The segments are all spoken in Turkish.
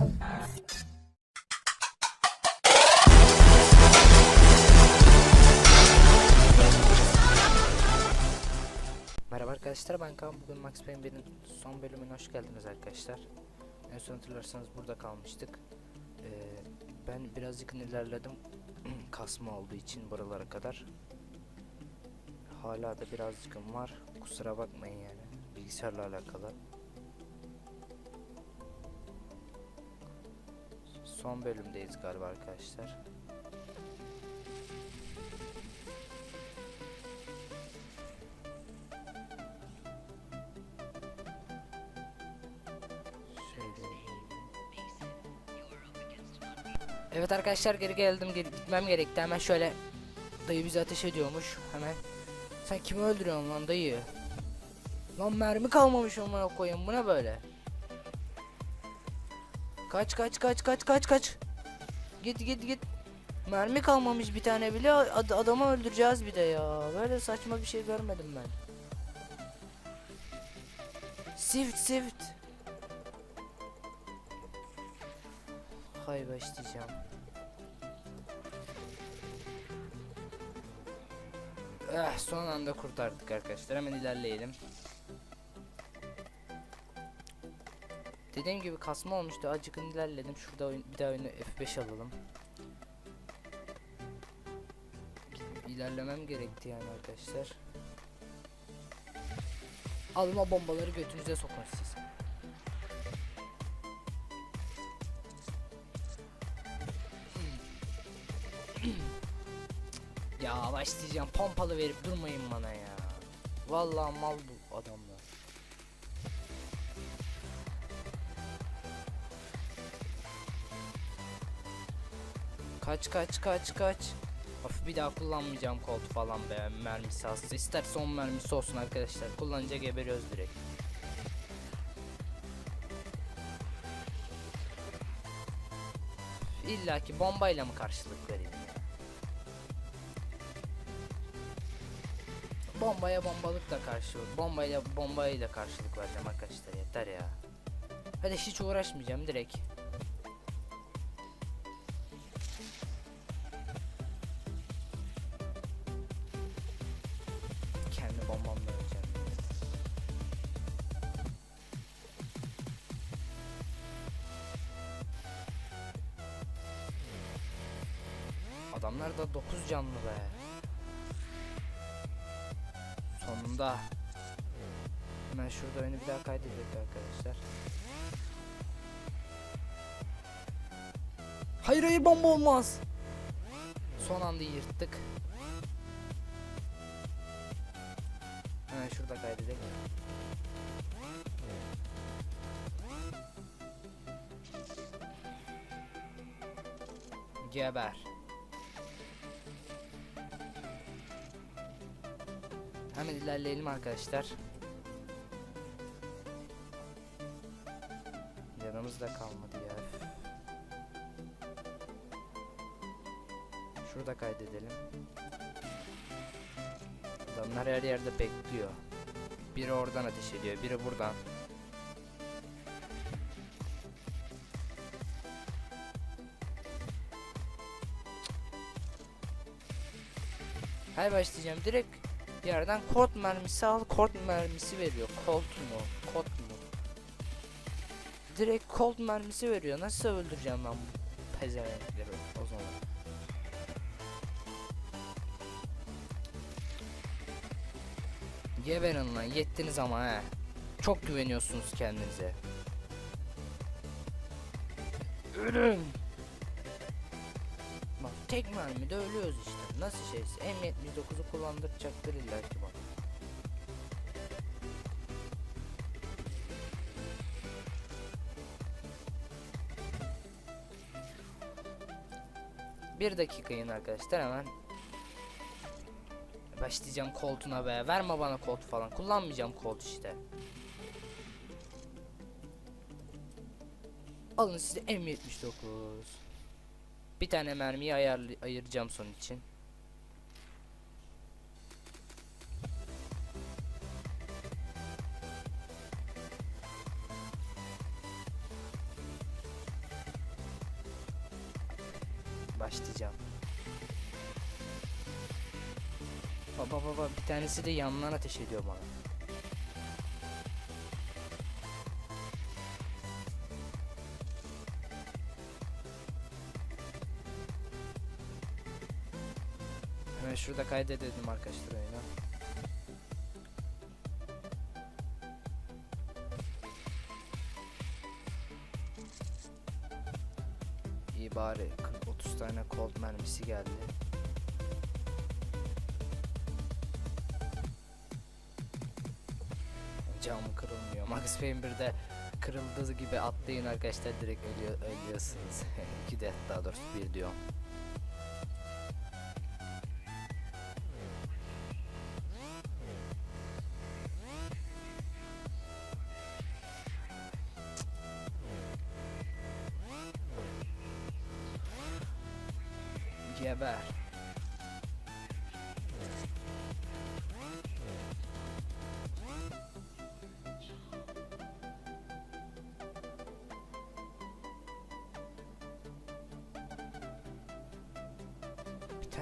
Merhaba arkadaşlar ben Kaan. Bugün Max Payne 1'in son bölümüne hoş geldiniz arkadaşlar. En son hatırlarsanız burada kalmıştık. Ee, Ben birazcık ilerledim. Kasma olduğu için buralara kadar. Hala da birazcık var. Kusura bakmayın yani bilgisayarla alakalı Son bölümdeyiz galiba arkadaşlar. Evet arkadaşlar geri geldim. Geri gitmem gerekti. Hemen şöyle Dayı bizi ateş ediyormuş. Hemen. Sen kimi öldürüyorsun lan dayı? Lan mermi kalmamış amına koyayım. Bu ne böyle Kaç kaç kaç kaç kaç kaç Git git git Mermi kalmamış bir tane bile ad adamı öldüreceğiz bir de ya Böyle saçma bir şey görmedim ben Sift sift Hay başlayacağım. Eh, son anda kurtardık arkadaşlar. Hemen ilerleyelim. Dediğim gibi kasma olmuştu. Acıkın ilerledim. Şurada oyun, bir daha oyunu F5 alalım. İlerlemem gerekti yani arkadaşlar. O bombaları götünüze sokun siz. Ya başlayacağım pompalı verip durmayın bana ya. Vallahi mal bu adamlar. Kaç kaç kaç kaç. Of bir daha kullanmayacağım koltu falan be mermisi hasta. İster son mermisi olsun arkadaşlar. Kullanınca geberiyoruz direkt. İlla ki bombayla mı karşılık vereyim ya? Bombaya bombalıkla karşılık, bombayla bombayla karşılık vereceğim arkadaşlar yeter ya. Hadi hiç uğraşmayacağım direkt. Kendi bombamla öleceğim. Adamlar da 9 canlı be. Sonunda. Hemen şurada oyunu bir daha kaydedelim arkadaşlar. Hayır hayır bomba olmaz. Son anda yırttık. Geber. Hemen ilerleyelim arkadaşlar. Yanımızda kalmadı ya. Şurada kaydedelim. Adamlar her yerde bekliyor. Biri oradan ateş ediyor, biri buradan. Hay başlayacağım direkt yerden kort mermisi al kort mermisi veriyor. Colt mu? Colt mu? Direkt Colt mermisi veriyor. Nasıl öldüreceğim ben bu pezevenkleri o zaman? Geberin lan yettiniz ama he. Çok güveniyorsunuz kendinize. Ölün. Bak tek mermide ölüyoruz işte. Nasıl şeyse M79'u kullandıracaktır illa ki bak. Bir dakikayın arkadaşlar hemen Başlayacağım koltuğuna be. Verme bana koltuğu falan. Kullanmayacağım koltuğu işte. Alın size M79. Bir tane mermiyi ayarlı ayıracağım son için. Tanesi de yandan ateş ediyor bana. Hemen şurada kaydedelim arkadaşlar oyunu. İyi bari 40-30 tane colt mermisi geldi. Max Payne 1'de kırıldığı gibi atlayın arkadaşlar direkt ölüyor, ölüyorsunuz. 2 de daha doğrusu bir diyorum.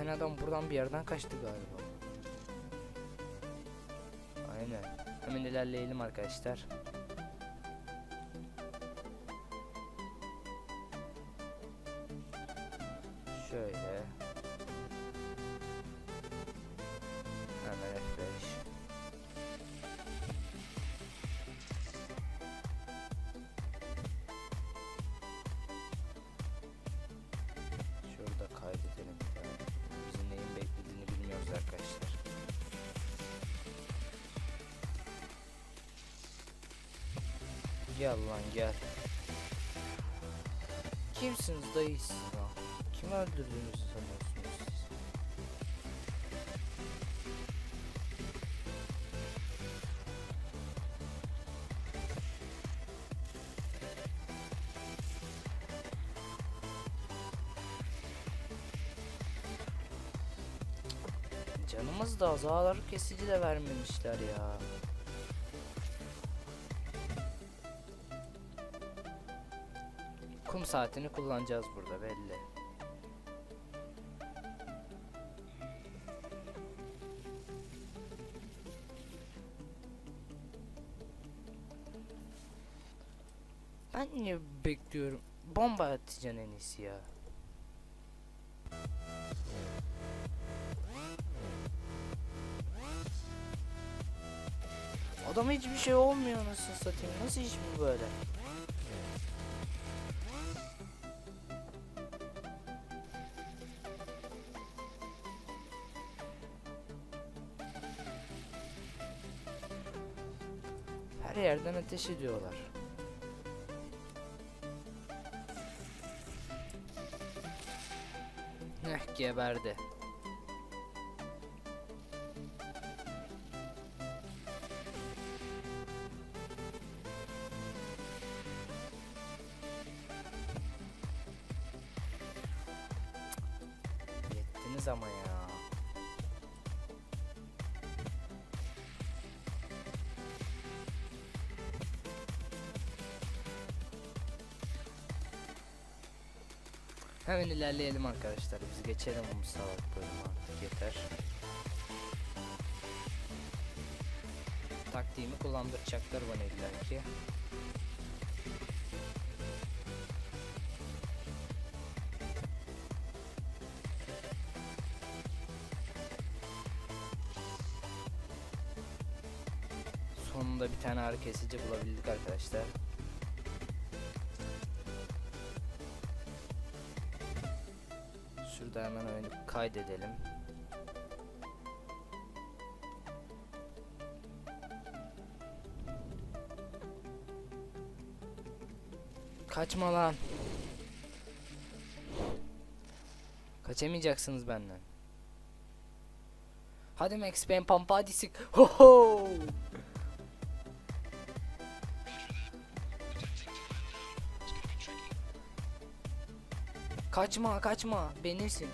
Tane adam buradan bir yerden kaçtı galiba. Aynen. Hemen ilerleyelim arkadaşlar. Kimsiniz dayı siz lan? Kim öldürdüğünüzü sanıyorsunuz siz? Canımız da az ağır kesici de vermemişler ya. Saatini kullanacağız burada belli. Ben niye bekliyorum? Bomba atacaksın en iyisi ya. Adama hiçbir şey olmuyor nasıl satayım. Nasıl iş bu böyle? Yerden ateş ediyorlar. Heh geberdi. Hemen ilerleyelim arkadaşlar. Biz geçelim bu salak bölümü artık yeter. Taktiğimi kullandıracaklar bana illa ki. Sonunda bir tane ağrı kesici bulabildik arkadaşlar. Hemen oyunu kaydedelim. Kaçma lan. Kaçamayacaksınız benden. Hadi Max Payne pampa hadi sık. Ho ho. Kaçma kaçma benimsin.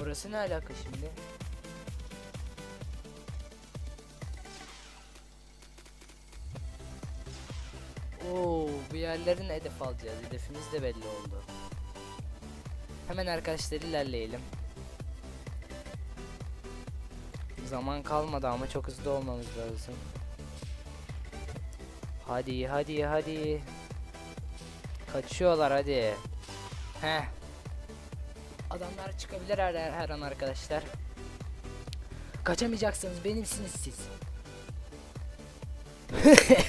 Burası ne alaka şimdi? Oo, bu yerlerin hedef alacağız. Hedefimiz de belli oldu. Hemen arkadaşlar ilerleyelim. Zaman kalmadı ama çok hızlı olmamız lazım. Hadi hadi hadi. Kaçıyorlar hadi. Çıkabilir her, her an arkadaşlar. Kaçamayacaksınız benimsiniz siz.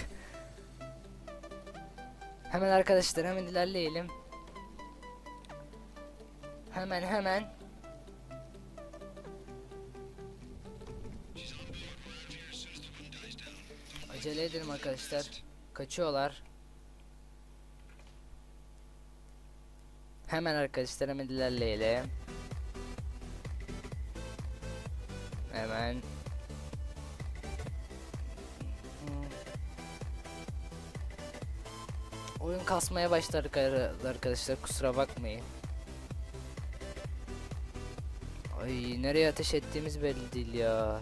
hemen arkadaşlar hemen ilerleyelim. Hemen hemen. Acele edelim arkadaşlar. Kaçıyorlar. Hemen arkadaşlar hemen ilerleyelim. Kasmaya başladı ar- arkadaşlar kusura bakmayın. Ay nereye ateş ettiğimiz belli değil ya.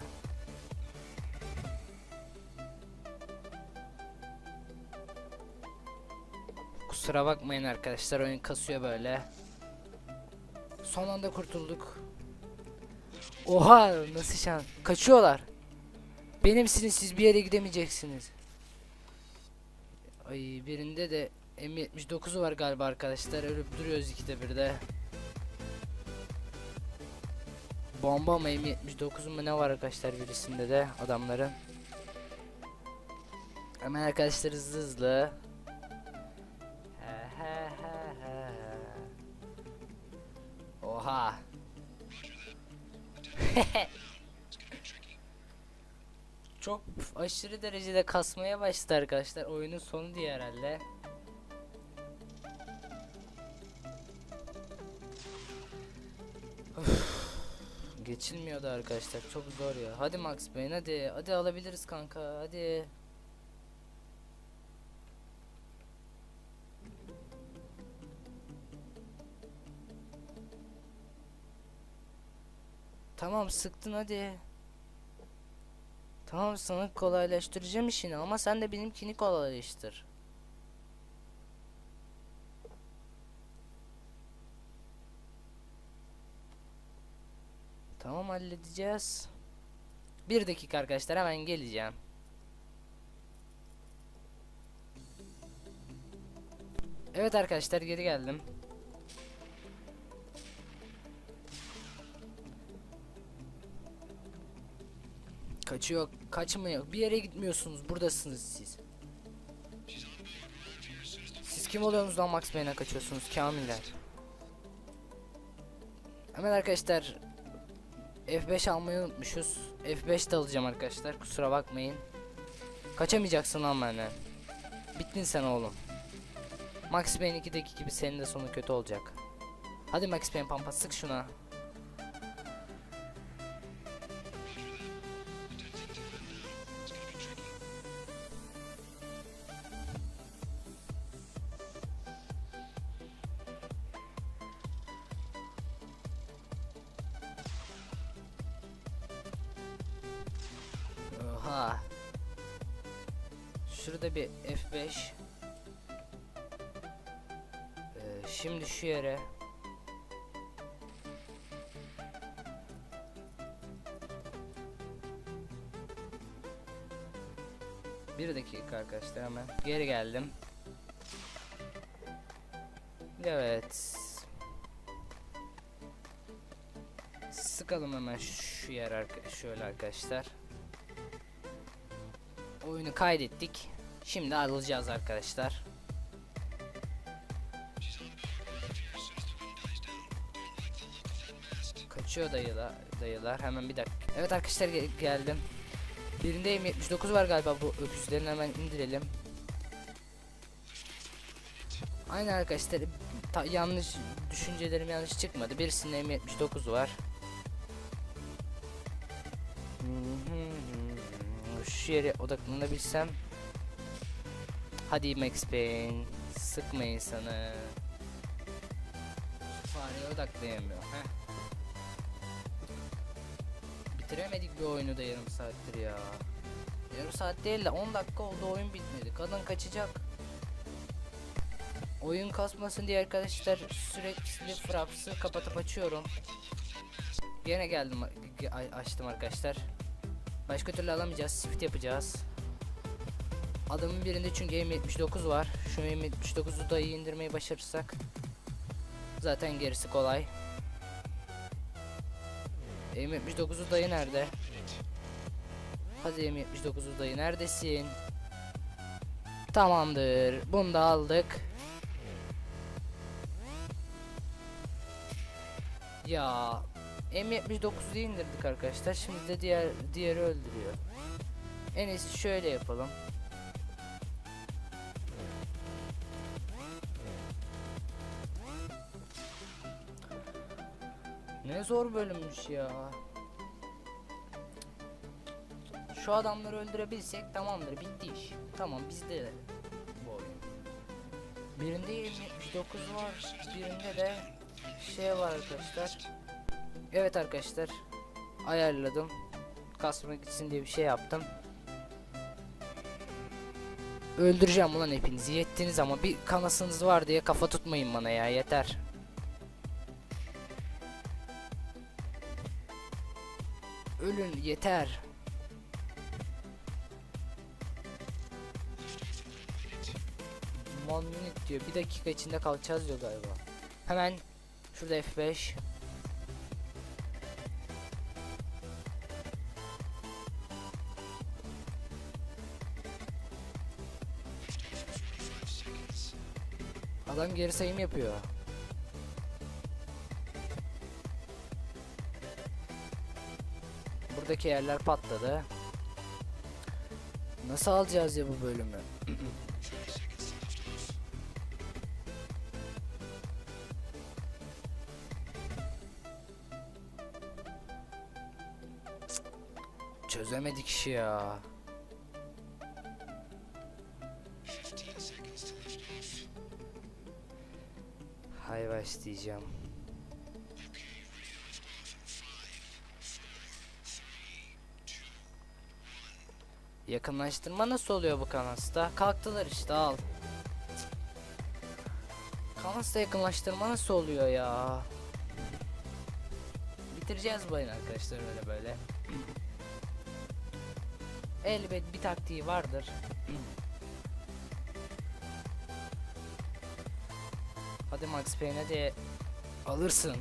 Kusura bakmayın arkadaşlar oyun kasıyor böyle. Son anda kurtulduk. Oha nasıl şan? Kaçıyorlar. Benimsiniz siz bir yere gidemeyeceksiniz. Ay birinde de M79'u var galiba arkadaşlar. Ölüp duruyoruz ikide bir de. Bomba mı M79 mu ne var arkadaşlar birisinde de adamların. Hemen arkadaşlar hızlı hızlı. Oha. Çok aşırı derecede kasmaya başladı arkadaşlar. Oyunun sonu diye herhalde. Geçilmiyordu arkadaşlar. Çok zor ya. Hadi Max Payne hadi. Hadi alabiliriz kanka. Hadi. Tamam sıktın hadi. Tamam sana kolaylaştıracağım işini ama sen de benimkini kolaylaştır. Tamam halledeceğiz. Bir dakika arkadaşlar hemen geleceğim. Evet arkadaşlar geri geldim. Kaçıyor, kaçmıyor. Bir yere gitmiyorsunuz. Buradasınız siz. Siz kim oluyorsunuz lan Max Payne'e kaçıyorsunuz Kamiller? Hemen arkadaşlar F5 almayı unutmuşuz. F5 de alacağım arkadaşlar. Kusura bakmayın. Kaçamayacaksın lan benden. Bittin sen oğlum. Max Payne 2'deki gibi senin de sonu kötü olacak. Hadi Max Payne pampa sık şuna. Evet. Sıkalım hemen şu yer arka- şöyle arkadaşlar. Oyunu kaydettik. Şimdi alacağız arkadaşlar. Kaçıyor dayılar, dayılar. Hemen bir dakika. Evet arkadaşlar gel- geldim. Birinde M79 var galiba bu öküzlerini hemen indirelim. Aynen arkadaşlar. Ta- yanlış düşüncelerim yanlış çıkmadı. Birisinde M79 var. Şu yere odaklanabilsem. Hadi Max Payne. Sıkma insanı. Fareye odaklayamıyor. Heh. Bitiremedik bir oyunu da yarım saattir ya. Yarım saat değil de 10 dakika oldu oyun bitmedi. Kadın kaçacak. Oyun kasmasın diye arkadaşlar sürekli fraps'ı kapatıp açıyorum. Yine geldim açtım arkadaşlar. Başka türlü alamayacağız. Shift yapacağız. Adamın birinde çünkü M79 var. Şu M79'u da iyi indirmeyi başarırsak zaten gerisi kolay. M79'u dayı nerede? Hadi M79'u dayı neredesin? Tamamdır. Bunu da aldık. Ya M79'u indirdik arkadaşlar. Şimdi de diğer diğeri öldürüyor. En iyisi şöyle yapalım. Ne zor bölümmüş ya. Şu adamları öldürebilsek tamamdır bitti iş. Tamam bizde de bu oyun. Birinde 79 var, birinde de şey var arkadaşlar. Evet arkadaşlar ayarladım. Kasmak gitsin diye bir şey yaptım. Öldüreceğim ulan hepinizi yettiniz ama bir kanasınız var diye kafa tutmayın bana ya yeter. Ölün yeter. One minute diyor. Bir dakika içinde kalacağız diyor galiba. Hemen şurada F5. Adam geri sayım yapıyor. Buradaki yerler patladı. Nasıl alacağız ya bu bölümü? İşi ya. Hay başlayacağım. Yakınlaştırma nasıl oluyor bu kanasta? Kalktılar işte al. Kanasta yakınlaştırma nasıl oluyor ya? Bitireceğiz bu arkadaşlar öyle böyle. Elbet bir taktiği vardır. Hadi Max Payne'e de alırsın.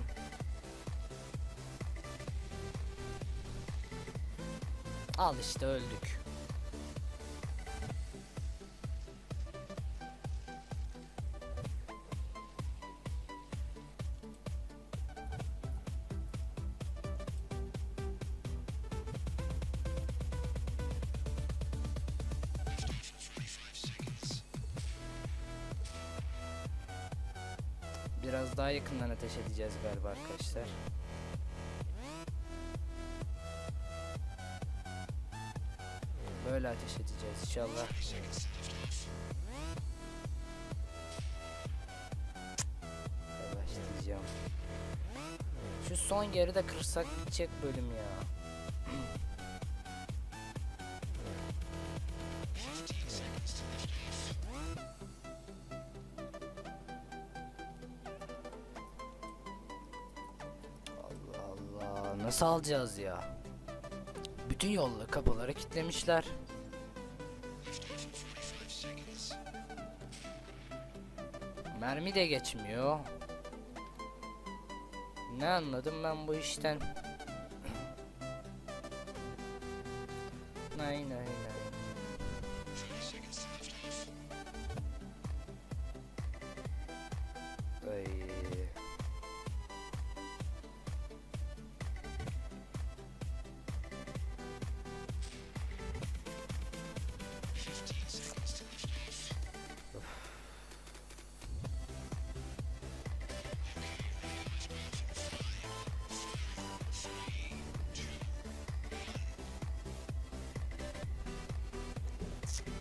Al işte öldük. Ateş edeceğiz galiba arkadaşlar. Böyle ateş edeceğiz inşallah. Başlayacağım. Şu son yeri de kırsak bitecek bölüm ya. Nasıl alacağız ya? Bütün yolları kapıları kilitlemişler. Mermi de geçmiyor. Ne anladım ben bu işten?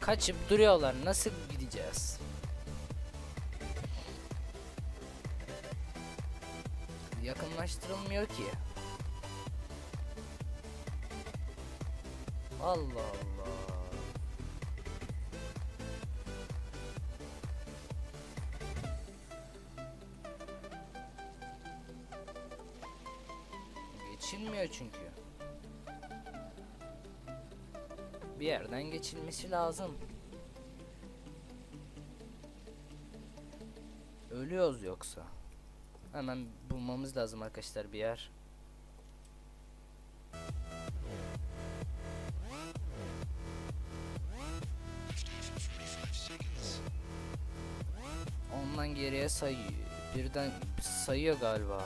Kaçıp duruyorlar. Nasıl gideceğiz? Yakınlaştırılmıyor ki. Allah Allah. Bir yerden geçilmesi lazım. Ölüyoruz yoksa. Hemen bulmamız lazım arkadaşlar bir yer. Ondan geriye sayıyor. Birden sayıyor galiba.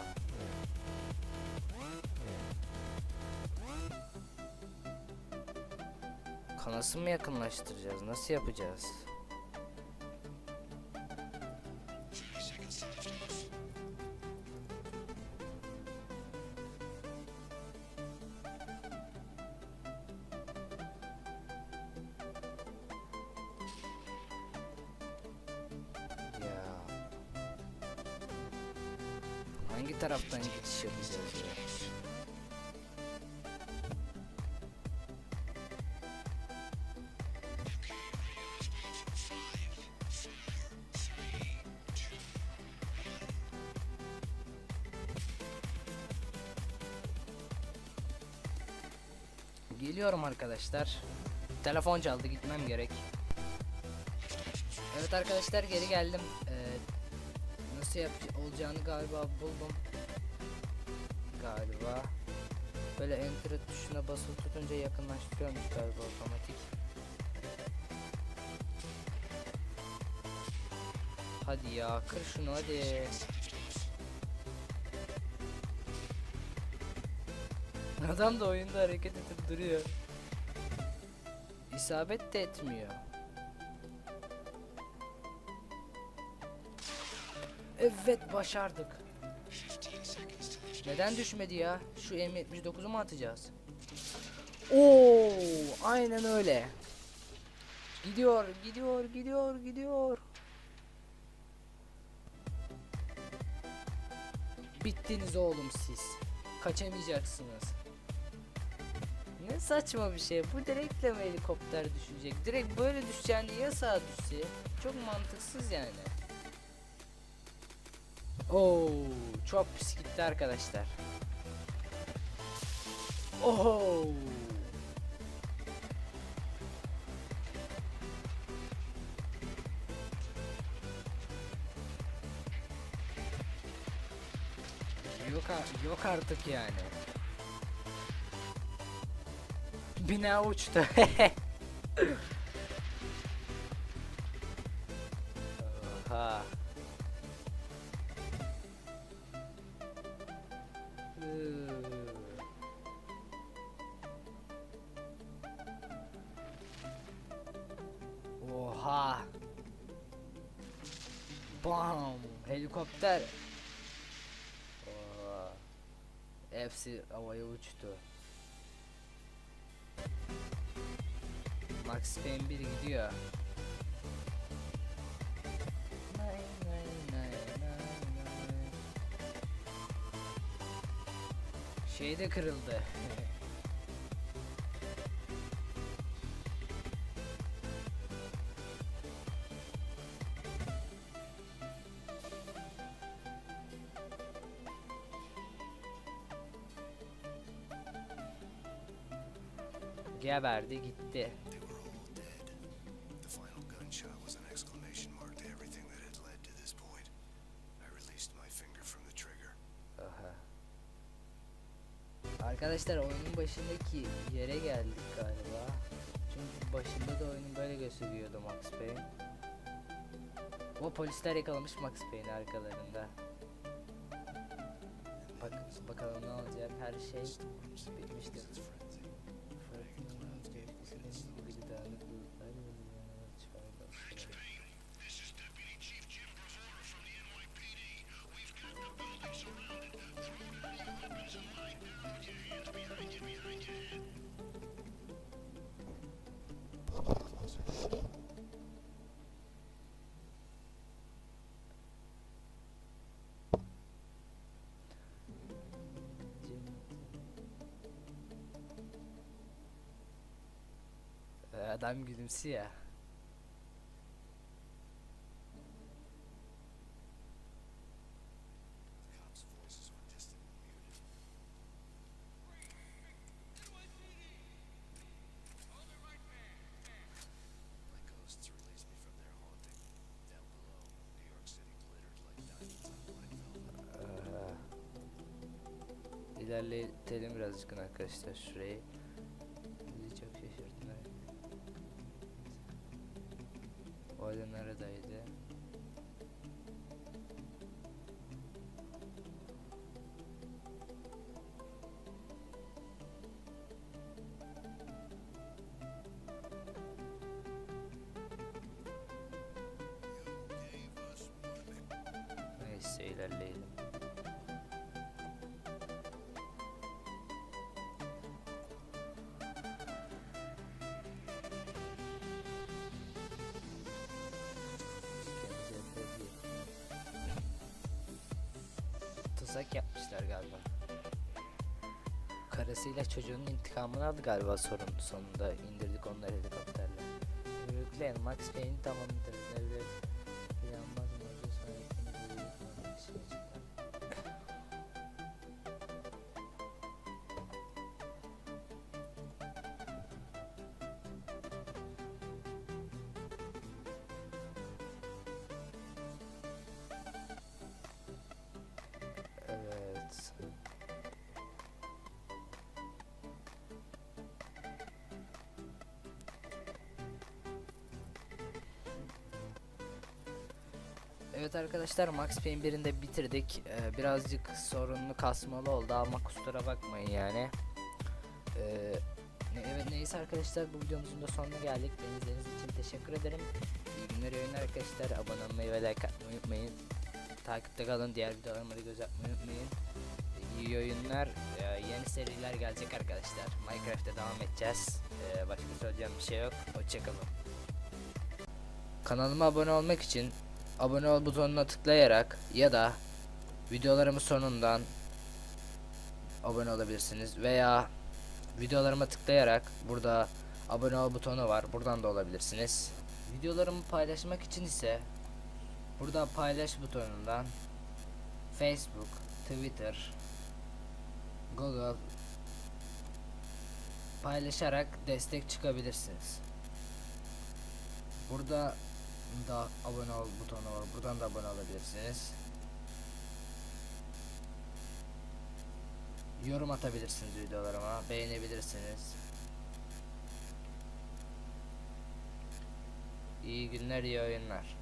Kanası mı yakınlaştıracağız? Nasıl yapacağız? Ya. Hangi taraftan geçiş yapacağız ya? Arkadaşlar. Telefon çaldı gitmem gerek. Evet arkadaşlar geri geldim. Ee, nasıl yap olacağını galiba buldum. Galiba. Böyle enter tuşuna basılı tutunca yakınlaştırıyormuş galiba otomatik. Hadi ya kır şunu hadi. Adam da oyunda hareket edip duruyor. İsabet de etmiyor. Evet başardık. Neden düşmedi ya? Şu M79'u mu atacağız? Oo, aynen öyle. Gidiyor, gidiyor, gidiyor, gidiyor. Bittiniz oğlum siz. Kaçamayacaksınız. Saçma bir şey. Bu direktle helikopter düşecek? Direkt böyle düşeceğini ya sağa düşse? Çok mantıksız yani. Oo, çok pis gitti arkadaşlar. Oho. Yok yok artık yani. Bina uçtu. Payne 1 gidiyor. Şey de kırıldı. Geberdi gitti. Başındaki yere geldik galiba. Çünkü başında da oyunun böyle gösteriyordu Max Payne. O polisler yakalamış Max Payne'i arkalarında. Bak bakalım ne olacak her şey bitmiştir. Adam gülümsüyor. Ee, ilerletelim birazcık arkadaşlar şurayı. O halde neredeydi? Tuzak yapmışlar galiba. Karısıyla çocuğunun intikamını aldı galiba sorun sonunda indirdik onları helikopterle. Yürükleyin Max Payne'i tamamdır. Evet arkadaşlar Max Payne 1'ini de bitirdik. Ee, birazcık sorunlu kasmalı oldu ama kusura bakmayın yani. Ee, evet neyse arkadaşlar bu videomuzun da sonuna geldik. Beni izlediğiniz için teşekkür ederim. İyi günler oyunlar arkadaşlar. Abone olmayı ve like atmayı unutmayın. Takipte kalın. Diğer videolarıma da göz atmayı unutmayın. İyi oyunlar. Ee, yeni seriler gelecek arkadaşlar. Minecraft'te devam edeceğiz. Ee, başka söyleyeceğim bir şey yok. Hoşçakalın. Kanalıma abone olmak için abone ol butonuna tıklayarak ya da videolarımın sonundan abone olabilirsiniz veya videolarıma tıklayarak burada abone ol butonu var buradan da olabilirsiniz. Videolarımı paylaşmak için ise burada paylaş butonundan Facebook, Twitter, Google paylaşarak destek çıkabilirsiniz. Burada da abone ol butonu var. Buradan da abone olabilirsiniz. Yorum atabilirsiniz videolarıma. Beğenebilirsiniz. İyi günler, iyi oyunlar.